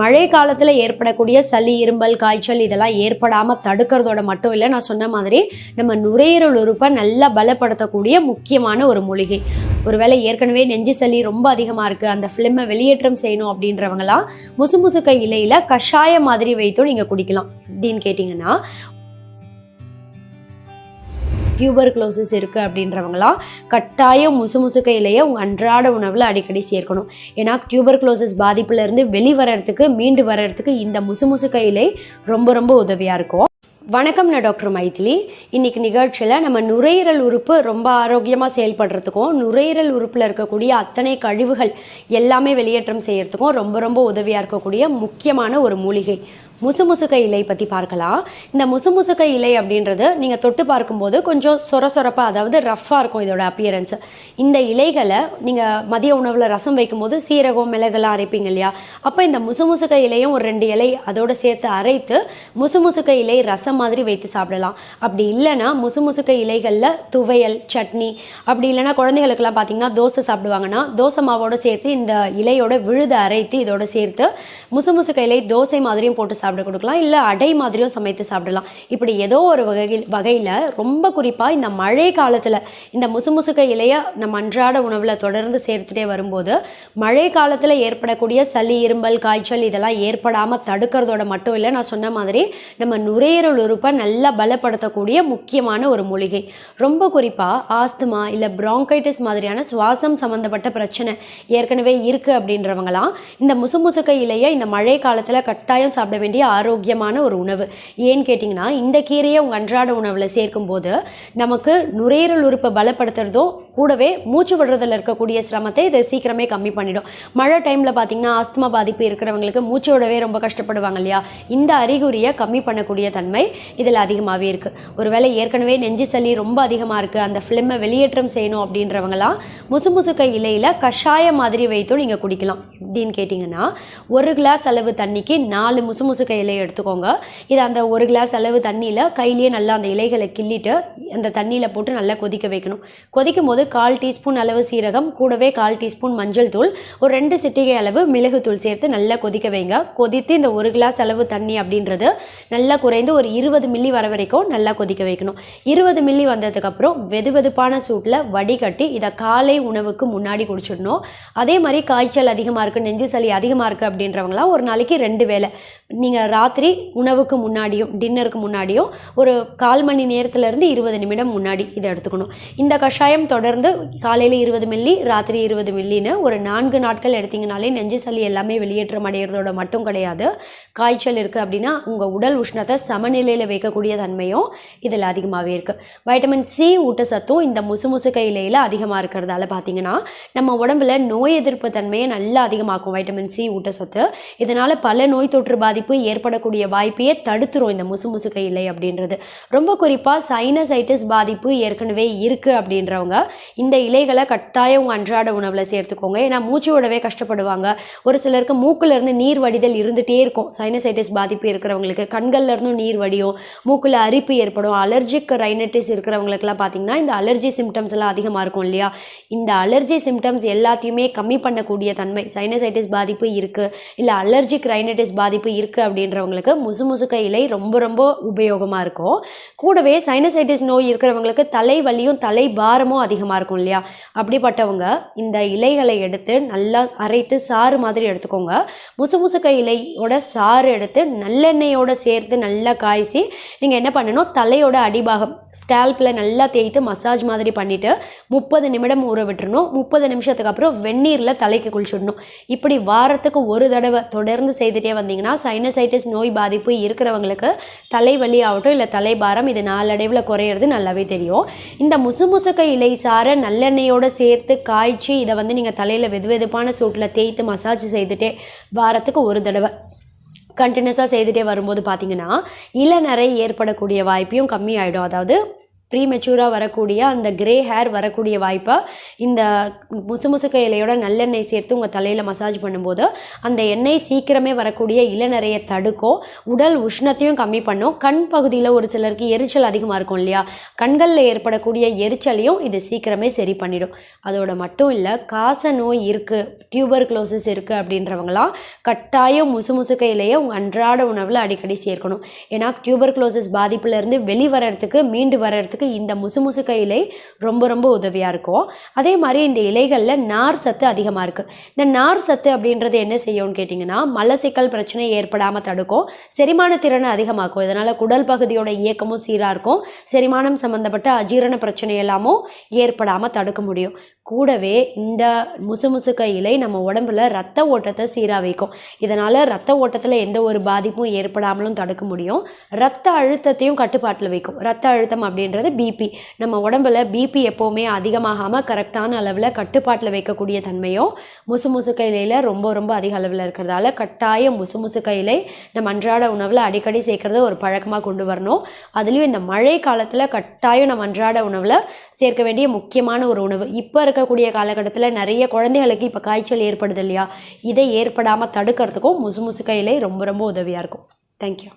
மழை காலத்தில் ஏற்படக்கூடிய சளி இரும்பல் காய்ச்சல் இதெல்லாம் ஏற்படாமல் தடுக்கிறதோட மட்டும் இல்லை. நான் சொன்ன மாதிரி நம்ம நுரையீரல் உறுப்பை நல்லா பலப்படுத்தக்கூடிய முக்கியமான ஒரு மூலிகை. ஒருவேளை ஏற்கனவே நெஞ்சு சளி ரொம்ப அதிகமாக இருக்குது அந்த ஃபிலிமை வெளியேற்றம் செய்யணும் அப்படின்றவங்களாம் முசுமுசுக்க இலையில் கஷாயம் மாதிரி வைத்தும் நீங்கள் குடிக்கலாம். அப்படின்னு கேட்டிங்கன்னா டியூபர் க்ளோசஸ் இருக்குது அப்படின்றவங்களாம் கட்டாயம் முசு இலையை உங்கள் அன்றாட உணவில் அடிக்கடி சேர்க்கணும். ஏன்னா டியூபர் க்ளோசஸ் பாதிப்புலேருந்து வெளிவரத்துக்கு மீண்டு வர்றதுக்கு இந்த முசுமுசுக்க இலை ரொம்ப ரொம்ப உதவியாக இருக்கும். வணக்கம் நான் டாக்டர் மைதிலி. இன்னைக்கு நிகழ்ச்சியில் நம்ம நுரையீரல் உறுப்பு ரொம்ப ஆரோக்கியமாக செயல்படுறதுக்கும் நுரையீரல் உறுப்பில் இருக்கக்கூடிய அத்தனை கழிவுகள் எல்லாமே வெளியேற்றம் செய்யறதுக்கும் ரொம்ப ரொம்ப உதவியாக இருக்கக்கூடிய முக்கியமான ஒரு மூலிகை. முசுமுசுக்க இலை பற்றி பார்க்கலாம். இந்த முசுமுசுக்க இலை அப்படின்றது நீங்கள் தொட்டு பார்க்கும்போது கொஞ்சம் சொர சொரப்பாக அதாவது ரஃப்பாக இருக்கும் இதோட அப்பியரன்ஸ் இந்த இலைகளை நீங்கள் மதிய உணவில் ரசம் வைக்கும்போது சீரகம் மிளகெல்லாம் அரைப்பீங்க இல்லையா? அப்போ இந்த முசுமுசுக்க இலையும் ஒரு ரெண்டு இலை அதோட சேர்த்து அரைத்து முசுமுசுக்க இலை ரசம் மாதிரி வைத்து சாப்பிடலாம். அப்படி இல்லைன்னா முசுமுசுக்க இலைகளில் துவையல் சட்னி அப்படி இல்லைன்னா குழந்தைகளுக்கெல்லாம் பார்த்தீங்கன்னா தோசை சாப்பிடுவாங்கன்னா தோசை மாவோட சேர்த்து இந்த இலையோட விழுது அரைத்து இதோட சேர்த்து முசுமுசுக்க இலை தோசை மாதிரியும் போட்டு சாப்பிட கொடுக்கலாம் இல்லை அடை மாதிரியும் சமைத்து சாப்பிடலாம். இப்படி ஏதோ ஒரு வகையில் வகையில் ரொம்ப குறிப்பாக இந்த மழை காலத்தில் இந்த முசுமுசுக்க இலையை நம்ம அன்றாட உணவில் தொடர்ந்து சேர்த்துட்டே வரும்போது மழை காலத்தில் ஏற்படக்கூடிய சளி இரும்பல் காய்ச்சல் இதெல்லாம் ஏற்படாமல் தடுக்கிறதோட மட்டும் இல்லை நான் சொன்ன மாதிரி நம்ம நுரையீரல் உறுப்பை நல்லா பலப்படுத்தக்கூடிய முக்கியமான ஒரு மூலிகை. ரொம்ப குறிப்பாக ஆஸ்துமா இல்லை ப்ராங்கைட்டிஸ் மாதிரியான சுவாசம் சம்மந்தப்பட்ட பிரச்சனை ஏற்கனவே இருக்குது அப்படின்றவங்களாம் இந்த முசுமுசுக்க இலையை இந்த மழை காலத்தில் கட்டாயம் சாப்பிட வேண்டிய வேண்டிய ஆரோக்கியமான ஒரு உணவு. ஏன்னு கேட்டிங்கன்னா இந்த கீரையை உங்கள் அன்றாட உணவில் சேர்க்கும்போது நமக்கு நுரையீரல் உறுப்பை பலப்படுத்துறதும் கூடவே மூச்சு விடுறதில் இருக்கக்கூடிய சிரமத்தை இதை சீக்கிரமே கம்மி பண்ணிடும். மழை டைமில் பார்த்திங்கன்னா ஆஸ்துமா பாதிப்பு இருக்கிறவங்களுக்கு மூச்சு விடவே ரொம்ப கஷ்டப்படுவாங்க இல்லையா? இந்த அறிகுறியை கம்மி பண்ணக்கூடிய தன்மை இதில் அதிகமாகவே இருக்குது ஒருவேளை ஏற்கனவே நெஞ்சு சளி ரொம்ப அதிகமாக இருக்குது அந்த ஃபிலிமை வெளியேற்றம் செய்யணும் அப்படின்றவங்களாம் முசு முசுக்க இலையில் கஷாய மாதிரி வைத்தும் நீங்கள் குடிக்கலாம். எப்படின்னு கேட்டிங்கன்னா ஒரு கிளாஸ் அளவு தண்ணிக்கு நாலு முசு முசுமுசுக்க கையிலே எடுத்துக்கோங்க. இது அந்த ஒரு கிளாஸ் அளவு தண்ணியில் கையிலேயே நல்லா அந்த இலைகளை கிள்ளிட்டு அந்த தண்ணியில் போட்டு நல்லா கொதிக்க வைக்கணும். கொதிக்கும் போது கால் டீஸ்பூன் அளவு சீரகம் கூடவே கால் டீஸ்பூன் மஞ்சள் தூள் ஒரு ரெண்டு சிட்டிகை அளவு மிளகுத்தூள் சேர்த்து நல்லா கொதிக்க வைங்க. கொதித்து இந்த ஒரு கிளாஸ் அளவு தண்ணி அப்படின்றது நல்லா குறைந்து ஒரு இருபது மில்லி வர வரைக்கும் நல்லா கொதிக்க வைக்கணும். இருபது மில்லி வந்ததுக்கப்புறம் வெது வெதுப்பான சூட்டில் வடிகட்டி இதை காலை உணவுக்கு முன்னாடி குடிச்சிடணும். அதே மாதிரி காய்ச்சல் அதிகமாக இருக்குது நெஞ்சு சளி அதிகமாக இருக்குது அப்படின்றவங்களாம் ஒரு நாளைக்கு ரெண்டு வேளை. நீங்கள் ராத்திரி உணவுக்கு முன்னாடியும் டின்னருக்கு முன்னாடியும் ஒரு கால் மணி நேரத்துலேருந்து இருபது நிமிடம் முன்னாடி இதை எடுத்துக்கணும். இந்த கஷாயம் தொடர்ந்து காலையில் இருபது மில்லி ராத்திரி இருபது மில்லின்னு ஒரு நான்கு நாட்கள் எடுத்திங்கனாலே நெஞ்சு சளி எல்லாமே வெளியேற்றம் அடைகிறதோட மட்டும் கிடையாது. காய்ச்சல் இருக்குது அப்படின்னா உங்கள் உடல் உஷ்ணத்தை சமநிலையில் வைக்கக்கூடிய தன்மையும் இதில் அதிகமாகவே இருக்குது வைட்டமின் சி ஊட்டச்சத்தும் இந்த முசுமுசுக்க இலையில் அதிகமாக இருக்கிறதால பார்த்தீங்கன்னா நம்ம உடம்புல நோய் எதிர்ப்பு தன்மையை நல்லா அதிகமாக்கும். வைட்டமின் சி ஊட்டச்சத்து. இதனால் பல நோய் தொற்று பாதிப்பு ஏற்படக்கூடிய வாய்ப்பையே தடுத்துரும் இந்த முசுமுசுக்க இலை அப்படின்றது. ரொம்ப குறிப்பாக சைனசைட்டிஸ் பாதிப்பு ஏற்கனவே இருக்குது அப்படின்றவங்க இந்த இலைகளை கட்டாயம் உங்கள் அன்றாட உணவில் சேர்த்துக்கோங்க. ஏன்னா மூச்சு விடவே கஷ்டப்படுவாங்க. ஒரு சிலருக்கு மூக்குல இருந்து நீர் வடிதல் இருந்துகிட்டே இருக்கும். சைனசைட்டிஸ் பாதிப்பு இருக்கிறவங்களுக்கு கண்கள்லேருந்தும் நீர் வடியும் மூக்கில் அரிப்பு ஏற்படும் அலர்ஜிக் ரைனட்டிஸ் இருக்கிறவங்களுக்குலாம் பார்த்தீங்கன்னா இந்த அலர்ஜி சிம்டம்ஸ் எல்லாம் அதிகமாக இருக்கும் இல்லையா? இந்த அலர்ஜி சிம்டம்ஸ் எல்லாத்தையுமே கம்மி பண்ணக்கூடிய தன்மை சைனசைட்டிஸ் பாதிப்பு இருக்குது இல்லை அலர்ஜிக் ரைனட்டிஸ் பாதிப்பு இருக்குது அப்படின்றவங்களுக்கு முசுமுசுக்க இலை ரொம்ப ரொம்ப உபயோகமாக இருக்கும். கூடவே சைனசைட்டிஸ் நோய் இருக்கிறவங்களுக்கு தலைவலியும் தலை பாரமும் அதிகமாக இருக்கும் இல்லையா? அப்படிப்பட்டவங்க இந்த இலைகளை எடுத்து நல்லா அரைத்து சாறு மாதிரி எடுத்துக்கோங்க. முசுமுசுக்க இலையோட சாறு எடுத்து நல்லெண்ணெயோடு சேர்த்து நல்லா காய்ச்சி நீங்கள் என்ன பண்ணணும்? தலையோட அடிபாகம் ஸ்கேல்பில் நல்லா தேய்த்து மசாஜ் மாதிரி பண்ணிவிட்டு முப்பது நிமிடம் ஊற விட்டுறணும். முப்பது நிமிஷத்துக்கு அப்புறம் வெந்நீரில் தலைக்கு குளிச்சுடணும். இப்படி வாரத்துக்கு ஒரு தடவை தொடர்ந்து செய்துட்டே வந்தீங்கன்னா சைனசை சைனசைட்டிஸ் நோய் பாதிப்பு இருக்கிறவங்களுக்கு தலைவலி ஆகட்டும் இல்லை தலைபாரம் இது நாளடைவில் குறையிறது நல்லாவே தெரியும். இந்த முசுமுசுக்க இலை சார நல்லெண்ணெயோடு சேர்த்து காய்ச்சி இதை வந்து நீங்கள் தலையில் வெது வெதுப்பான சூட்டில் தேய்த்து மசாஜ் செய்துட்டே வாரத்துக்கு ஒரு தடவை. கண்டினியூஸாக செய்துகிட்டே வரும்போது பார்த்தீங்கன்னா இளநரை ஏற்படக்கூடிய வாய்ப்பையும் கம்மியாயிடும். அதாவது ப்ரீ மெச்சூராக வரக்கூடிய அந்த கிரே ஹேர் வரக்கூடிய வாய்ப்பை இந்த முசு முசுக்க இலையோட நல்லெண்ணெய் சேர்த்து உங்கள் தலையில் மசாஜ் பண்ணும்போது அந்த எண்ணெய் சீக்கிரமே வரக்கூடிய இளநரையை தடுக்கும் உடல் உஷ்ணத்தையும் கம்மி பண்ணும் கண் பகுதியில் ஒரு சிலருக்கு எரிச்சல் அதிகமாக இருக்கும் இல்லையா? கண்களில் ஏற்படக்கூடிய எரிச்சலையும் இது சீக்கிரமே சரி பண்ணிடும். அதோட மட்டும் இல்லை காச நோய் இருக்குது டியூபர் க்ளோசஸ் இருக்குது அப்படின்றவங்களாம் கட்டாயம் முசுமுசுக்க இலையை உங்கள் அன்றாட உணவில் அடிக்கடி சேர்க்கணும். ஏன்னா டியூபர் க்ளோசஸ் பாதிப்புலேருந்து வெளிவரத்துக்கு மீண்டு வர்றதுக்கு இந்த முசுமுசுக்க இலை ரொம்ப ரொம்ப உதவியாக இருக்கும். அதே மாதிரி இந்த இலைகளில் நார் சத்து அதிகமாக இருக்குது இந்த நார் சத்து அப்படின்றது என்ன செய்யும்னு கேட்டிங்கன்னா மலசிக்கல் பிரச்சனை ஏற்படாமல் தடுக்கும். செரிமான திறனை அதிகமாக்கும். இதனால் குடல் பகுதியோட இயக்கமும் சீராக இருக்கும். செரிமானம் சம்மந்தப்பட்ட அஜீரண பிரச்சனை எல்லாமும் ஏற்படாமல் தடுக்க முடியும். கூடவே இந்த முசுமுசுக்க இலை நம்ம உடம்புல ரத்த ஓட்டத்தை சீராக வைக்கும். இதனால் ரத்த ஓட்டத்தில் எந்த ஒரு பாதிப்பும் ஏற்படாமலும் தடுக்க முடியும். ரத்த அழுத்தத்தையும் கட்டுப்பாட்டில் வைக்கும். ரத்த அழுத்தம் அப்படின்றது பிபி நம்ம உடம்புல பிபி எப்போவுமே அதிகமாகாமல் கரெக்டான அளவில் கட்டுப்பாட்டில் வைக்கக்கூடிய தன்மையும் முசு முசுக்க இலையில் ரொம்ப ரொம்ப அதிக அளவில் இருக்கிறதால கட்டாயம் முசுமுசுக்க இலை நம்ம அன்றாட உணவில் அடிக்கடி சேர்க்குறத ஒரு பழக்கமாக கொண்டு வரணும். அதுலேயும் இந்த மழை காலத்தில் கட்டாயம் நம்ம அன்றாட உணவில் சேர்க்க வேண்டிய முக்கியமான ஒரு உணவு. இப்போ இருக்கக்கூடிய காலகட்டத்தில் நிறைய குழந்தைகளுக்கு இப்போ காய்ச்சல் ஏற்படுது இல்லையா? இதை ஏற்படாமல் தடுக்கிறதுக்கும் முசு முசுக்க இலை ரொம்ப ரொம்ப உதவியாக இருக்கும். தேங்க்யூ